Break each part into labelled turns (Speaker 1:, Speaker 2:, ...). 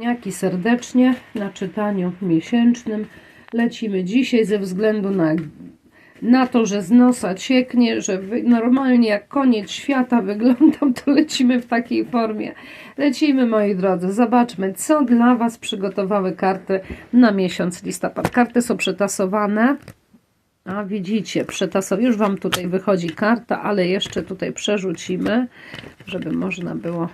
Speaker 1: Jaki serdecznie na czytaniu miesięcznym lecimy dzisiaj ze względu na, na to, że z nosa cieknie, że normalnie jak koniec świata wyglądam, to lecimy w takiej formie. Lecimy moi drodzy, zobaczmy co dla Was przygotowały karty na miesiąc listopad. Karty są przetasowane. A widzicie, przetasow już Wam tutaj wychodzi karta, ale jeszcze tutaj przerzucimy, żeby można było,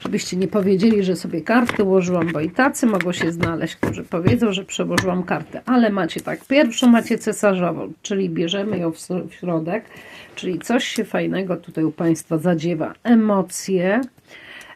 Speaker 1: żebyście nie powiedzieli, że sobie karty ułożyłam, bo i tacy mogą się znaleźć, którzy powiedzą, że przełożyłam kartę. Ale macie tak, pierwszą macie cesarzową, czyli bierzemy ją w środek, czyli coś się fajnego tutaj u Państwa zadziewa. Emocje,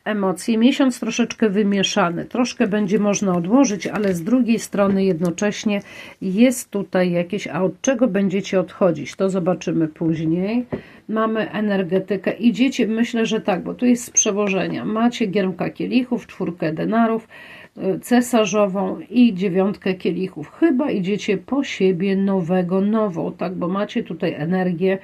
Speaker 1: emocje. Miesiąc troszeczkę wymieszany. Troszkę będzie można odłożyć, ale z drugiej strony jednocześnie jest tutaj jakieś, a od czego będziecie odchodzić, to zobaczymy później. Mamy energetykę. Idziecie, myślę, że tak, bo tu jest z przełożenia. Macie giermka kielichów, czwórkę denarów, y, cesarzową i dziewiątkę kielichów. Chyba idziecie po siebie nowego, nową, tak, bo macie tutaj energię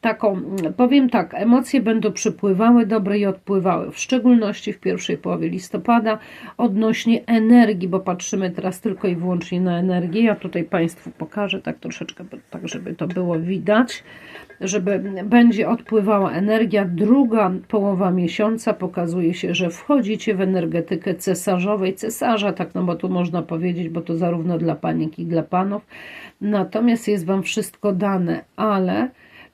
Speaker 1: taką, powiem tak, emocje będą przypływały dobre i odpływały, w szczególności w pierwszej połowie listopada odnośnie energii, bo patrzymy teraz tylko i wyłącznie na energię. Ja tutaj Państwu pokażę tak troszeczkę, tak żeby to było widać, żeby będzie odpływała energia. Druga połowa miesiąca pokazuje się, że wchodzicie w energetykę cesarzowej, cesarza, tak no bo tu można powiedzieć, bo to zarówno dla pań, jak i dla panów. Natomiast jest Wam wszystko dane, ale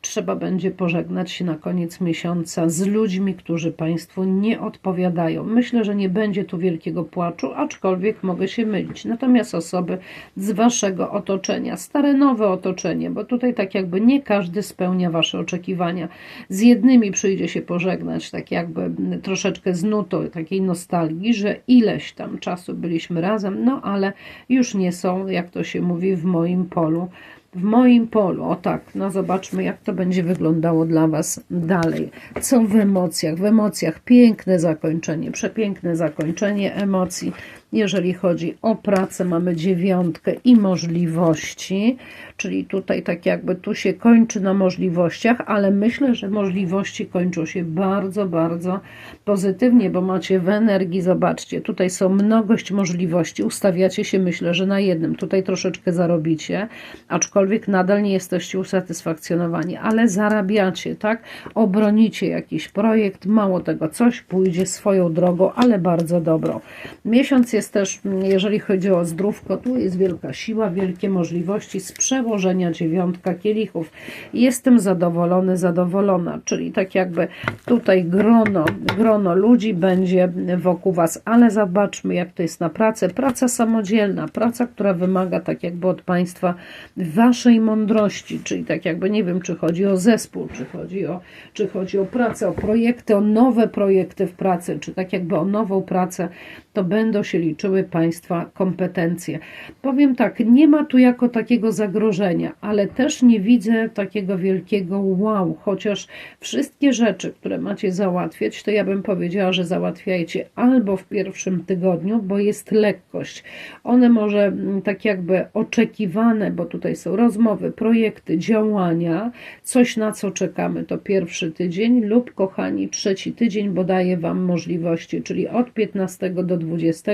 Speaker 1: trzeba będzie pożegnać się na koniec miesiąca z ludźmi, którzy Państwu nie odpowiadają. Myślę, że nie będzie tu wielkiego płaczu, aczkolwiek mogę się mylić. Natomiast osoby z Waszego otoczenia, stare, nowe otoczenie, bo tutaj tak jakby nie każdy spełnia Wasze oczekiwania. Z jednymi przyjdzie się pożegnać, tak jakby troszeczkę z nutą takiej nostalgii, że ileś tam czasu byliśmy razem, no ale już nie są, jak to się mówi, w moim polu w moim polu. O tak, no zobaczmy, jak to będzie wyglądało dla Was dalej. Co w emocjach? W emocjach piękne zakończenie, przepiękne zakończenie emocji. Jeżeli chodzi o pracę, mamy dziewiątkę i możliwości, czyli tutaj tak jakby tu się kończy na możliwościach, ale myślę, że możliwości kończą się bardzo, bardzo pozytywnie, bo macie w energii, zobaczcie, tutaj są mnogość możliwości, ustawiacie się myślę, że na jednym, tutaj troszeczkę zarobicie, aczkolwiek nadal nie jesteście usatysfakcjonowani, ale zarabiacie, tak? Obronicie jakiś projekt, mało tego, coś pójdzie swoją drogą, ale bardzo dobrą. Miesiąc jest też, jeżeli chodzi o zdrówko, tu jest wielka siła, wielkie możliwości z przełożenia dziewiątka kielichów. Jestem zadowolony, zadowolona, czyli tak jakby tutaj grono, grono ludzi będzie wokół Was, ale zobaczmy jak to jest na pracę. Praca samodzielna, praca, która wymaga tak jakby od Państwa Waszej mądrości, czyli tak jakby nie wiem, czy chodzi o zespół, czy chodzi o, czy chodzi o pracę, o projekty, o nowe projekty w pracy, czy tak jakby o nową pracę, to będą się liczyły Państwa kompetencje. Powiem tak, nie ma tu jako takiego zagrożenia, ale też nie widzę takiego wielkiego wow, chociaż wszystkie rzeczy, które macie załatwiać, to ja bym powiedziała, że załatwiajcie albo w pierwszym tygodniu, bo jest lekkość. One może mm, tak jakby oczekiwane, bo tutaj są rozmowy, projekty, działania, coś na co czekamy, to pierwszy tydzień lub kochani, trzeci tydzień, bo daje Wam możliwości, czyli od 15 do 20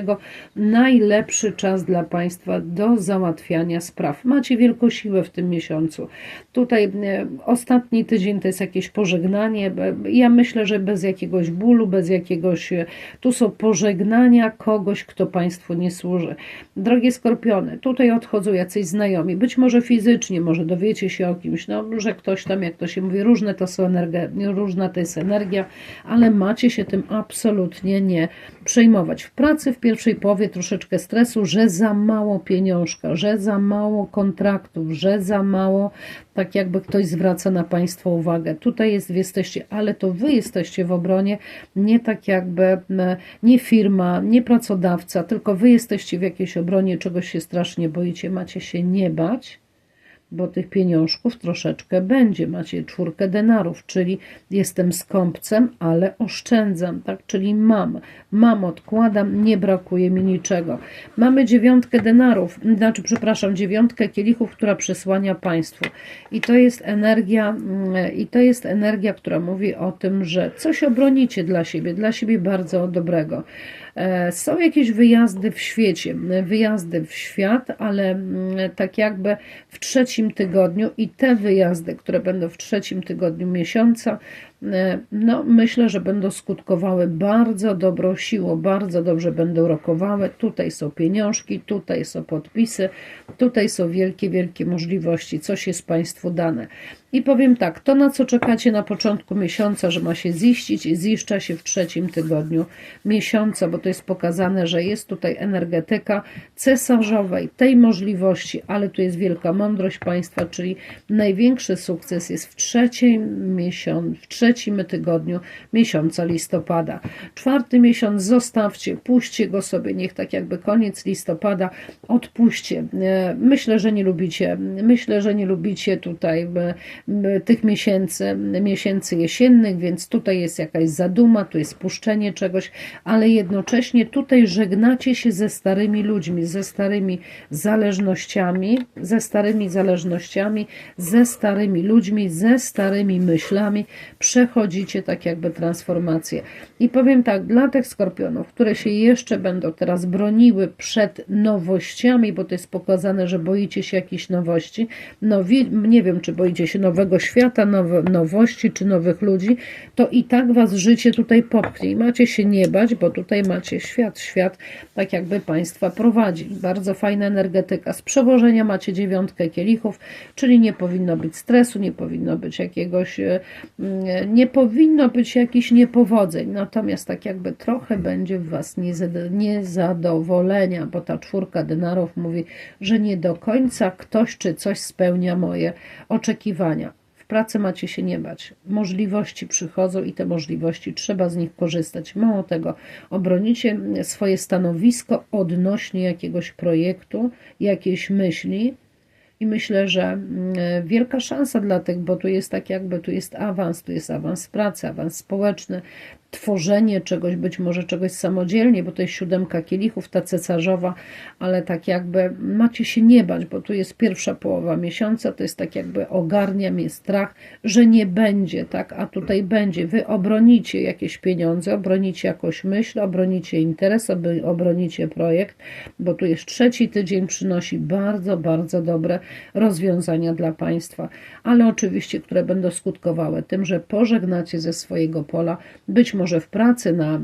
Speaker 1: najlepszy czas dla Państwa do załatwiania spraw. Macie wielką siłę w tym miesiącu. Tutaj e, ostatni tydzień to jest jakieś pożegnanie. Ja myślę, że bez jakiegoś bólu, bez jakiegoś. e, Tu są pożegnania kogoś, kto Państwu nie służy. Drogie skorpiony, tutaj odchodzą jacyś znajomi, być może fizycznie, może dowiecie się o kimś, no, że ktoś tam, jak to się mówi, różne to są energie, różna to jest energia, ale macie się tym absolutnie nie przejmować. W pracy w pierwszej połowie troszeczkę stresu, że za mało pieniążka, że za mało kontraktów, że za mało, tak jakby ktoś zwraca na Państwa uwagę. Tutaj jest, jesteście, ale to Wy jesteście w obronie, nie tak jakby, nie firma, nie pracodawca, tylko Wy jesteście w jakiejś obronie, czegoś się strasznie boicie, macie się nie bać bo tych pieniążków troszeczkę będzie. Macie czwórkę denarów, czyli jestem skąpcem, ale oszczędzam, tak? Czyli mam, mam, odkładam, nie brakuje mi niczego. Mamy dziewiątkę denarów, znaczy, przepraszam, dziewiątkę kielichów, która przysłania państwu. I to jest energia, mm, i to jest energia, która mówi o tym, że coś obronicie dla siebie, dla siebie bardzo dobrego. E, Są jakieś wyjazdy w świecie, wyjazdy w świat, ale mm, tak jakby w trzecim tygodniu i te wyjazdy, które będą w trzecim tygodniu miesiąca, e, no myślę, że będą skutkowały bardzo dobrą siłą, bardzo dobrze będą rokowały. Tutaj są pieniążki, tutaj są podpisy, tutaj są wielkie, wielkie możliwości, coś jest Państwu dane. I powiem tak, to na co czekacie na początku miesiąca, że ma się ziścić, ziszcza się w trzecim tygodniu miesiąca, bo to jest pokazane, że jest tutaj energetyka cesarzowej, tej możliwości, ale tu jest wielka mądrość państwa, czyli największy sukces jest w trzecim miesiącu, w trzecim tygodniu miesiąca listopada. Czwarty miesiąc zostawcie, puśćcie go sobie, niech tak jakby koniec listopada odpuśćcie. E, Myślę, że nie lubicie, myślę, że nie lubicie tutaj tych miesięcy, miesięcy jesiennych, więc tutaj jest jakaś zaduma, tu jest puszczenie czegoś, ale jednocześnie tutaj żegnacie się ze starymi ludźmi, ze starymi zależnościami, ze starymi zależnościami, ze starymi ludźmi, ze starymi myślami, przechodzicie tak jakby transformację. I powiem tak, dla tych skorpionów, które się jeszcze będą teraz broniły przed nowościami, bo to jest pokazane, że boicie się jakichś nowości, no nie wiem, czy boicie się nowego świata, nowości, czy nowych ludzi, to i tak was życie tutaj popchnie i macie się nie bać, bo tutaj macie świat, świat tak jakby państwa prowadzi. Bardzo fajna energetyka. Z przełożenia macie dziewiątkę kielichów, czyli nie powinno być stresu, nie powinno być jakiegoś, e, mm, nie powinno być jakichś niepowodzeń, natomiast tak jakby trochę będzie w was niezad- niezadowolenia, bo ta czwórka denarów mówi, że nie do końca ktoś czy coś spełnia moje oczekiwania. Pracy macie się nie bać. Możliwości przychodzą i te możliwości trzeba z nich korzystać. Mało tego, obronicie swoje stanowisko odnośnie jakiegoś projektu, jakiejś myśli. I myślę, że mm, wielka szansa dla tych, bo tu jest tak jakby, tu jest awans, tu jest awans pracy, awans społeczny, tworzenie czegoś, być może czegoś samodzielnie, bo to jest siódemka kielichów, ta cesarzowa, ale tak jakby macie się nie bać, bo tu jest pierwsza połowa miesiąca, to jest tak jakby ogarnia mnie strach, że nie będzie, tak, a tutaj będzie. Wy obronicie jakieś pieniądze, obronicie jakąś myśl, obronicie interes, obronicie projekt, bo tu jest trzeci tydzień, przynosi bardzo, bardzo dobre rozwiązania dla Państwa, ale oczywiście, które będą skutkowały tym, że pożegnacie ze swojego pola, być może w pracy na,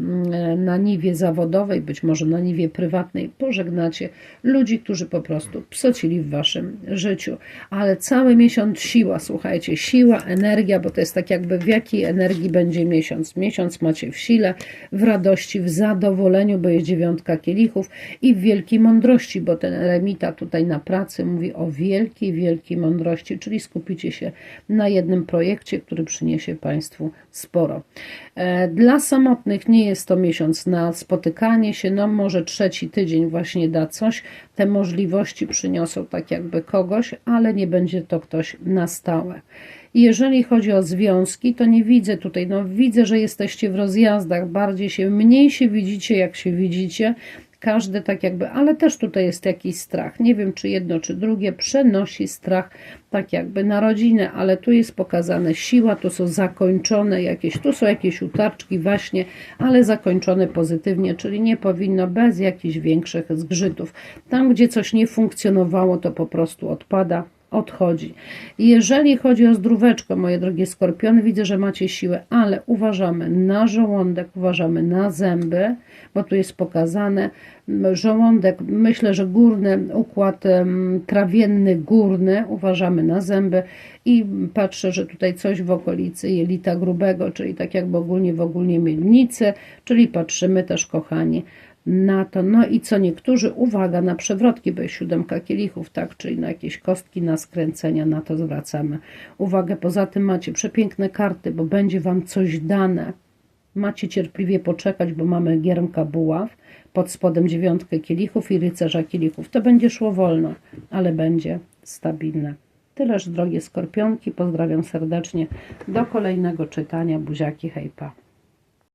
Speaker 1: na niwie zawodowej, być może na niwie prywatnej, pożegnacie ludzi, którzy po prostu psocili w Waszym życiu. Ale cały miesiąc siła, słuchajcie, siła, energia, bo to jest tak jakby w jakiej energii będzie miesiąc. Miesiąc macie w sile, w radości, w zadowoleniu, bo jest dziewiątka kielichów i w wielkiej mądrości, bo ten eremita tutaj na pracy mówi o wielkiej, wielkiej mądrości, czyli skupicie się na jednym projekcie, który przyniesie Państwu sporo. E, Dla samotnych nie jest to miesiąc na spotykanie się, no może trzeci tydzień właśnie da coś, te możliwości przyniosą tak jakby kogoś, ale nie będzie to ktoś na stałe. Jeżeli chodzi o związki, to nie widzę tutaj, no widzę, że jesteście w rozjazdach, bardziej się, mniej się widzicie, jak się widzicie, każdy tak jakby, ale też tutaj jest jakiś strach. Nie wiem, czy jedno, czy drugie przenosi strach tak jakby na rodzinę, ale tu jest pokazane siła, tu są zakończone jakieś, tu są jakieś utarczki właśnie, ale zakończone pozytywnie, czyli nie powinno bez jakichś większych zgrzytów. Tam, gdzie coś nie funkcjonowało, to po prostu odpada odchodzi. Jeżeli chodzi o zdróweczko, moje drogie skorpiony, widzę, że macie siłę, ale uważamy na żołądek, uważamy na zęby, bo tu jest pokazane żołądek, myślę, że górny układ trawienny, górny, uważamy na zęby i patrzę, że tutaj coś w okolicy jelita grubego, czyli tak jakby ogólnie w ogólnie miednicy, czyli patrzymy też, kochani, na to. No i co niektórzy, uwaga na przewrotki, bo jest siódemka kielichów, tak, czyli na jakieś kostki, na skręcenia, na to zwracamy uwagę. Poza tym macie przepiękne karty, bo będzie Wam coś dane. Macie cierpliwie poczekać, bo mamy giermka buław, pod spodem dziewiątkę kielichów i rycerza kielichów. To będzie szło wolno, ale będzie stabilne. Tyleż, drogie skorpionki, pozdrawiam serdecznie. Do kolejnego czytania. Buziaki, hejpa.